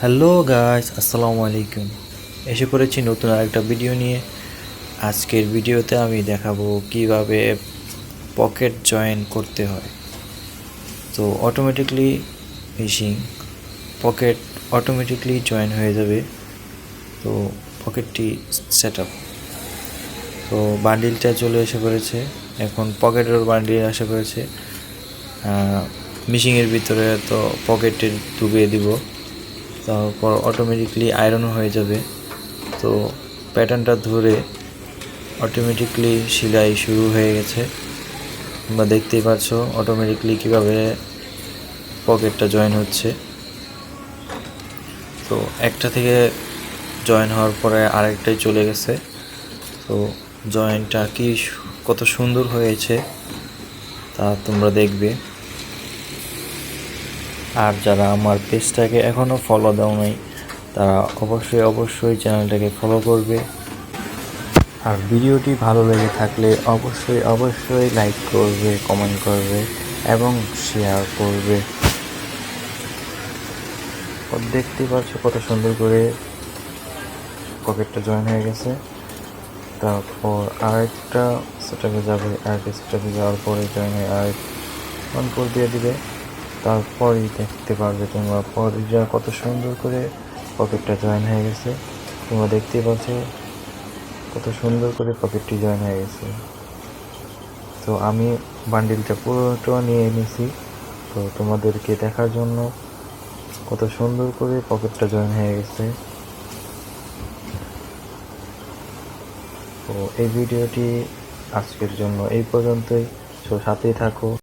Hello guys আসসালামু আলাইকুম এসে পড়েছি নতুন আরেকটা ভিডিও নিয়ে। আজকের ভিডিওতে আমি দেখাবো কীভাবে পকেট জয়েন করতে হয়। তো automatically fishing pocket automatically join হয়ে যাবে। তো পকেটটি সেট আপ তো বান্ডিলটা চলে এসে পড়েছে। এখন পকেটের বান্ডিল এসে পড়েছে। মিশিংয়ের ভিতরে তো পকেটে ডুবিয়ে দিব। তারপর অটোমেটিকলি আয়রন হয়ে যাবে। তো প্যাটার্নটা ধরে অটোমেটিকলি সেলাই শুরু হয়ে গেছে। তোমরা দেখতেই পাচ্ছ অটোমেটিকলি কীভাবে পকেটটা জয়েন হচ্ছে। তো একটা থেকে জয়েন হওয়ার পরে আরেকটাই চলে গেছে। তো জয়েনটা কি কত সুন্দর হয়েছে তা তোমরা দেখবে। আর যারা আমার পেজটাকে এখনও ফলো দাও নাই, তারা অবশ্যই অবশ্যই চ্যানেলটাকে ফলো করবে। আর ভিডিওটি ভালো লেগে থাকলে অবশ্যই অবশ্যই লাইক করবে কমেন্ট করবে এবং শেয়ার করবে। ও দেখতেই পাচ্ছ কত সুন্দর করে পকেটটা জয়েন হয়ে গেছে। তারপর আরেকটা সেটাপে যাবে আরেকটা সেটাপে যাওয়ার পরে জয়েন হয়ে আরেক অন করে দিয়ে দিবে। তারপরই দেখতে পারবে তোমরা। পরিটা কত সুন্দর করে পকেটটা জয়েন হয়ে গেছে। তোমরা দেখতেই পাচ্ছ কত সুন্দর করে পকেটটি জয়েন হয়ে গেছে। তো আমি বান্ডিলটা পুরোটা নিয়ে নিছি। তো তোমাদেরকে দেখার জন্য কত সুন্দর করে পকেটটা জয়েন হয়ে গেছে। তো এই ভিডিওটি আজকের জন্য এই পর্যন্তই। তো সাথেই থাকো।